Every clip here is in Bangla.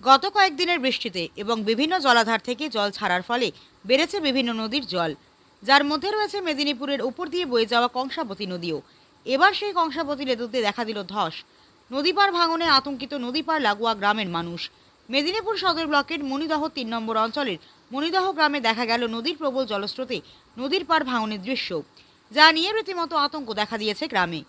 গত কয়েকদিনের বৃষ্টিতে এবং বিভিন্ন জলাধার থেকে জল ছাড়ার ফলে বেড়েছে বিভিন্ন নদীর জল। যার মধ্যে রয়েছে মেদিনীপুরের উপর দিয়ে বয়ে যাওয়া কংসাবতী নদীও। এবার সেই কংসাবতী নদীতে দেখা দিল ধস। নদীপার ভাঙনে আতঙ্কিত নদীপার লাগোয়া গ্রামের মানুষ। মেদিনীপুর সদর ব্লকের মণিদহ তিন নম্বর অঞ্চলের মণিদহ গ্রামে দেখা গেল নদীর প্রবল জলস্রোতে নদীর পার ভাঙনের দৃশ্য। যা নিয়ে রীতিমতো আতঙ্ক দেখা দিয়েছে গ্রামে।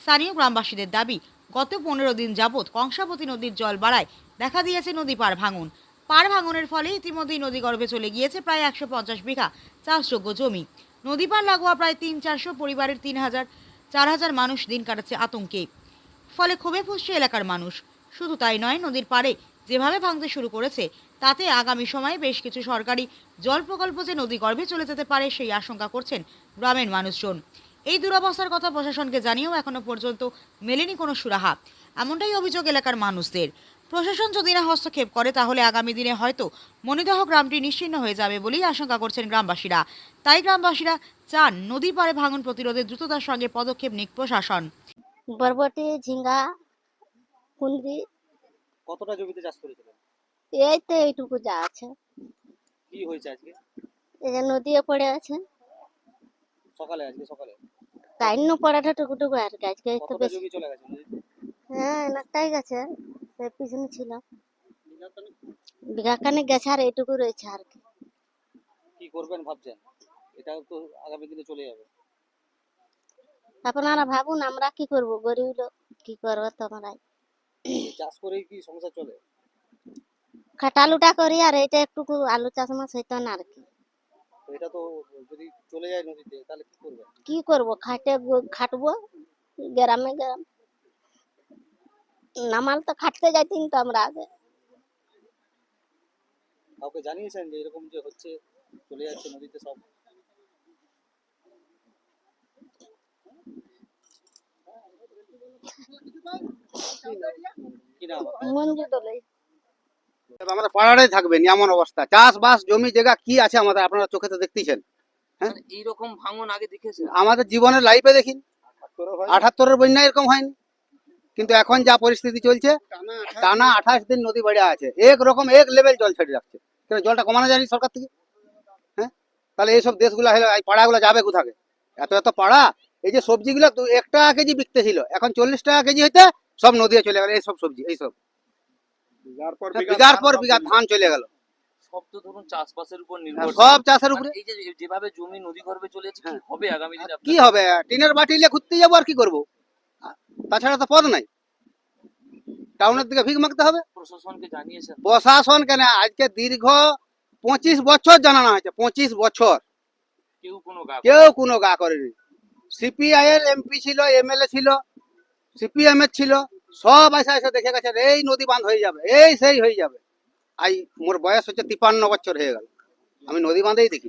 স্থানীয় গ্রামবাসীদের দাবি গত পনেরো দিন যাবৎ কংসাবতী নদীর জল বাড়ায় দেখা দিয়েছে নদী পার ভাঙন। পার ভাঙনের ফলে ইতিমধ্যেই নদী গর্ভে চলে গিয়েছে প্রায় একশো পঞ্চাশ বিঘা চাষযোগ্য জমি। নদী পার লাগোয়া প্রায় তিন চারশো পরিবারের তিন হাজার, চার হাজার মানুষ দিন কাটাচ্ছে আতঙ্কে। ফলে ক্ষোভে ফুসছে এলাকার মানুষ। শুধু তাই নয়, নদীর পাড়ে যেভাবে ভাঙতে শুরু করেছে, তাতে আগামী সময়ে বেশ কিছু সরকারি জল প্রকল্প যে নদী গর্ভে চলে যেতে পারে সেই আশঙ্কা করছেন গ্রামের মানুষজন। এই দুরবস্থার কথা প্রশাসনকে জানিয়েও এখনও পর্যন্ত মেলেনি কোনো সুরাহা। এমনটাই অভিযোগ এলাকার মানুষদের। প্রশাসন যদি না হস্তক্ষেপ করে তাহলে আগামী দিনে হয়তো মনিদহ গ্রামটি নিশ্চিহ্ন হয়ে যাবে বলেই আশঙ্কা করছেন গ্রামবাসীরা। তাই গ্রামবাসীরা চান নদী পাড়ে ভাঙন প্রতিরোধে দ্রুততার সঙ্গে পদক্ষেপ নিক প্রশাসন। বরবটি ঝিঙ্গা কুন্দ্রি কতটা জমিতে চাষ করেছিলেন? এই তো এইটুকু যা আছে। কি হয়েছে আজকে? এই যে নদীও পড়ে আছে। সকালে আজকে সকালে? কাইন্য পড়াটা টুকু টুকু আর আজকে এই তো বেশি গেছে হ্যাঁ অনেকটাই গেছে সে পিছনে ছিল। বিঘা খানে গেছে আর এইটুকু রয়েছে আর কি। কি করবেন ভাবছেন? এটা তো আগামী দিনে চলে যাবে। আপনারা ভাবুন আমরা কি করব গরিব লোক কি করব তোমরাই। চাষ করেই কি সংসার চলে? খাটালুটা করি আর এইটা একটু আলু চাষ মাছ হইতো না আর কি। এটা তো যদি চলে যায় নদীতে তাহলে কি করবেন কি করব? খাটে গ- খাটবো? গ্রামে গ্রাম। নামাল তো খাটতে যাইতিন তো আমরা আগে। কাউকে জানিয়েছেন যে এরকম যে হচ্ছে চলে যাচ্ছে নদীতে সব? কি নাম আপনার? মঞ্জু দলে আমাদের পাড়াটাই থাকবেন এমন অবস্থা। চাষবাস জমি জায়গা কি আছে আমাদের? আপনারা চোখে তো দেখতেছেন। হ্যাঁ? মানে এইরকম ভাঙন আগে দেখেছেন? আমাদের জীবনের লাইফে দেখি আঠাত্তরের বন্যা এরকম হয়নি। কিন্তু এখন যা পরিস্থিতি চলছে টানা আঠাশ দিন নদী বাড়িয়া আছে। এক রকম এক লেভেল জল ছেড়ে রাখছে কেন জলটা কমানো যায়নি সরকার থেকে? হ্যাঁ? তাহলে এইসব দেশগুলো হলে এই পাড়াগুলো যাবে কোথাকে? এত এত পাড়া এই যে সবজিগুলো দু এক টাকা কেজি বিকতে ছিল এখন চল্লিশ টাকা কেজি হইতে সব নদীতে চলে গেল এইসব সবজি এইসব। বিঘার পর বিঘা ধান চলে গেল। সব তো ধরুন চাষবাসের উপর হ্যাঁ, নির্ভর সব চাষের উপরে এই যে যেভাবে জমি নদী গর্ভে চলে যাচ্ছে কি হ্যাঁ। হবে আগামী দিনে কি হবে? টিনের বাটি নিয়ে ঘুরতে যাব আর কি করব? তাছাড়া তো পথ নাই। টাউনের দিকে ভিক মাগতে হবে। প্রশাসনকে জানিয়েছেন। প্রশাসন কেন? আজকে দীর্ঘ পঁচিশ বছর জানানো হয়েছে পঁচিশ বছর। কেউ কোনো গা কেউ কোনো গা করেনি। সিপিআই এর এমপি ছিল এমএলএ ছিল সিপিএম এর ছিল। সব এসে এসে দেখে গেছে এই নদী বাঁধ হয়ে যাবে এই সেই হয়ে যাবে। আই মোর বয়স হচ্ছে তিপান্ন বছর হয়ে গেল। আমি নদী বাঁধেই দেখি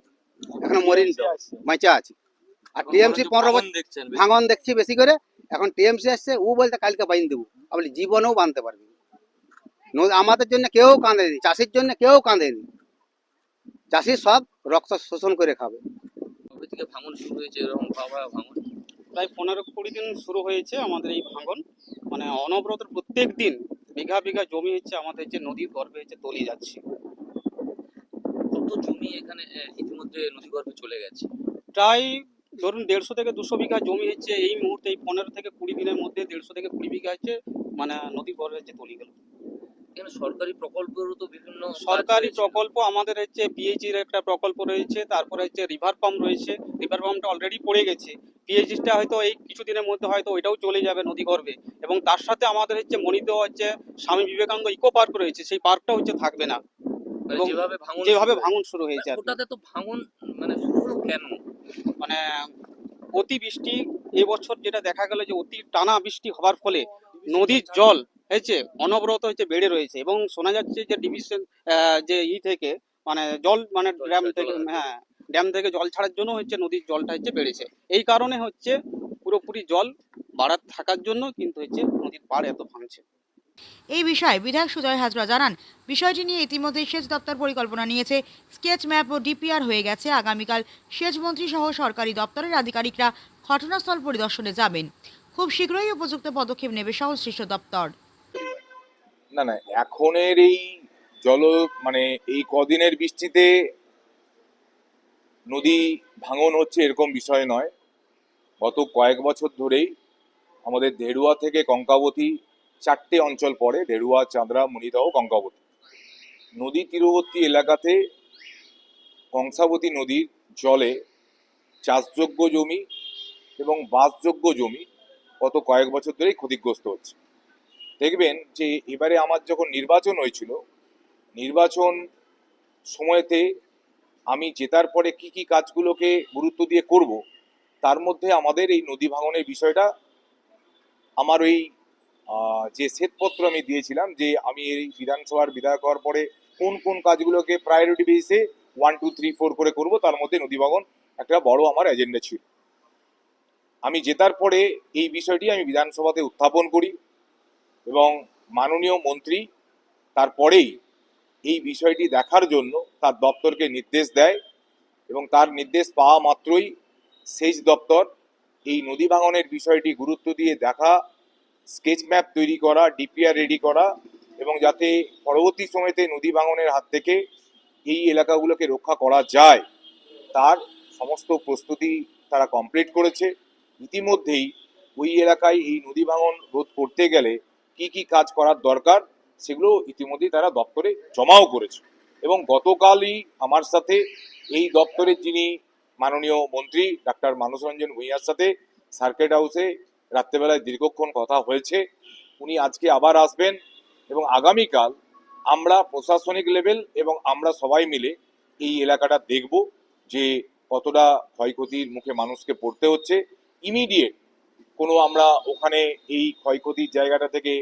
এখন মরিনি তো বাঁচা আছি। আর টিএমসি পনেরো ভাঙন বছর দেখছেন ভাঙন দেখছি বেশি করে। এখন টিএমসি আসছে ও বলতে কালকে বাইন দেবো। আমি জীবনেও বাঁধতে পারবি আমাদের জন্য কেউ কাঁদেনি চাষির জন্য কেউ কাঁদেনি চাষি সব রক্ত শোষণ করে খাবে। থেকে ভাঙন শুরু হয়েছে এরকম ভাঙন? প্রায় পনেরো কুড়ি দিন শুরু হয়েছে আমাদের এই ভাঙন। মানে অনবরত প্রত্যেক দিন বিঘা বিঘা জমি হচ্ছে আমাদের যে নদীর গর্ভে হচ্ছে তলিয়ে যাচ্ছে। কত জমি এখানে ইতিমধ্যে নদী গর্ভে চলে গেছে? প্রায় ধরুন দেড়শো থেকে দুশো বিঘা জমি হচ্ছে এই মুহূর্তে এই পনেরো থেকে কুড়ি দিনের মধ্যে দেড়শো থেকে কুড়ি বিঘা হচ্ছে মানে নদীর গর্ভে হচ্ছে তলিয়ে গেল। এখানে সরকারি প্রকল্পেরও তো বিভিন্ন সরকারি প্রকল্প আমাদের হচ্ছে পিএইচির একটা প্রকল্প রয়েছে তারপরে হচ্ছে রিভার পাম্প রয়েছে রিভার পাম্পটা অলরেডি পড়ে গেছে। পিএইচিটা হয়তো এই কিছুদিনের মধ্যে হয়তো ওইটাও চলে যাবে নদী গর্ভে। এবং তার সাথে আমাদের হচ্ছে মনিত হচ্ছে স্বামী বিবেকানন্দ ইকো পার্ক রয়েছে সেই পার্কটা হচ্ছে থাকবে না। মানে যেভাবে ভাঙন যেভাবে। ভাঙন শুরু হয়েছে ওটাতে তো ভাঙন মানে শুরু কেন? মানে অতিবৃষ্টি এবছর যেটা দেখা গেল যে অতি টানা বৃষ্টি হওয়ার ফলে নদীর জল হয়েছে অনবরত হচ্ছে বেড়ে রয়েছে এবং শোনা যাচ্ছে যে ডিভিশন যে ই থেকে মানে জল মানে ড্যাম থেকে হ্যাঁ ড্যাম থেকে জল ছাড়ার জন্য হচ্ছে নদীর জলটা হচ্ছে বেড়েছে। এই কারণে হচ্ছে পুরোপুরি জল বাড়ার থাকার জন্য কিন্তু হচ্ছে নদীর পাড় এত ভাঙছে। এই বিষয়ে বিধায়ক সুজয় হাজরা জানান বিষয়টি নিয়ে ইতিমধ্যেই সেচ দপ্তর পরিকল্পনা নিয়েছে। স্কেচ ম্যাপ ও ডিপিআর হয়ে গেছে। আগামীকাল সেচ মন্ত্রী সহ সরকারি দপ্তরের আধিকারিকরা ঘটনাস্থল পরিদর্শনে যাবেন। খুব শীঘ্রই উপযুক্ত পদক্ষেপ নেবে সংশ্লিষ্ট দপ্তর। না না এখনের এই জল মানে এই কদিনের বৃষ্টিতে নদী ভাঙন হচ্ছে এরকম বিষয় নয়। গত কয়েক বছর ধরেই আমাদের দেড়ুয়া থেকে কঙ্কাবতী চারটে অঞ্চল পড়ে, দেড়ুয়া, চাঁদরা, মণিদহ, কঙ্কাবতী। নদী তীরবর্তী এলাকাতে কংসাবতী নদীর জলে চাষযোগ্য জমি এবং বাসযোগ্য জমি গত কয়েক বছর ধরেই ক্ষতিগ্রস্ত হচ্ছে। দেখবেন যে এবারে আমার যখন নির্বাচন হয়েছিল, নির্বাচন সময়তে আমি জেতার পরে কি কি কাজগুলোকে গুরুত্ব দিয়ে করব, তার মধ্যে আমাদের এই নদী ভাঙনের বিষয়টা, আমার ওই যে শ্বেতপত্র আমি দিয়েছিলাম, যে আমি এই বিধানসভার বিধায়ক হওয়ার পরে কোন কোন কাজগুলোকে প্রায়োরিটি বেসে ওয়ান টু থ্রি ফোর করে করব, তার মধ্যে নদী ভাঙন একটা বড় আমার এজেন্ডা ছিল। আমি জেতার পরে এই বিষয়টি আমি বিধানসভাতে উত্থাপন করি এবং মাননীয় মন্ত্রী তারপরেই এই বিষয়টি দেখার জন্য তার দপ্তরকে নির্দেশ দেয় এবং তার নির্দেশ পাওয়া মাত্রই সেচ দপ্তর এই নদী ভাঙনের বিষয়টি গুরুত্ব দিয়ে দেখা স্কেচ ম্যাপ তৈরি করা ডিপিআর রেডি করা এবং যাতে পরবর্তী সময়তে নদী ভাঙনের হাত থেকে এই এলাকাগুলোকে রক্ষা করা যায়। তার সমস্ত প্রস্তুতি তারা কমপ্লিট করেছে। ইতিমধ্যেই ওই এলাকায় এই নদী ভাঙন রোধ করতে গেলে কি কি কাজ করার দরকার সেগুলো ইতিমধ্যেই তারা দপ্তরে জমাও করেছে। এবং গতকালই আমার সাথে এই দপ্তরের যিনি মাননীয় মন্ত্রী ডাক্তার মানস রঞ্জন ভূঁইয়ার সাথে সার্কেট হাউসে রাত্রেবেলায় দীর্ঘক্ষণ কথা হয়েছে, উনি আজকে আবার আসবেন এবং আগামীকাল আমরা প্রশাসনিক লেভেল এবং আমরা সবাই মিলে এই এলাকাটা দেখব যে কতটা ক্ষয়ক্ষতির মুখে মানুষকে পড়তে হচ্ছে। ইমিডিয়েট কোনো আমরা ওখানে এই ক্ষয়ক্ষতির জায়গাটা থেকে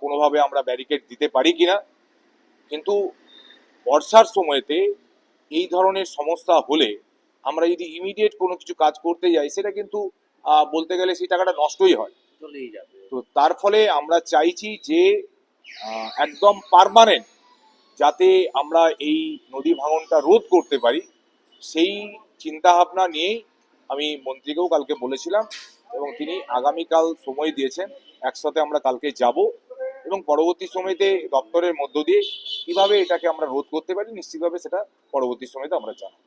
কোনোভাবে আমরা ব্যারিকেড দিতে পারি কিনা। কিন্তু বর্ষার সময়তে এই ধরনের সমস্যা হলে আমরা যদি ইমিডিয়েট কোনো কিছু কাজ করতে যাই সেটা কিন্তু বলতে গেলে সেই টাকাটা নষ্টই হয়। চলেই যাবে। তো তার ফলে আমরা চাইছি যে একদম পারমানেন্ট যাতে আমরা এই নদী ভাঙনটা রোধ করতে পারি সেই চিন্তা ভাবনা নিয়েই আমি মন্ত্রীকেও কালকে বলেছিলাম এবং তিনি আগামীকাল সময় দিয়েছেন। একসাথে আমরা কালকে যাব এবং পরবর্তী সময়তে দপ্তরের মধ্য দিয়ে কীভাবে এটাকে আমরা রোধ করতে পারি, নিশ্চিতভাবে সেটা পরবর্তী সময়তে আমরা জানাব।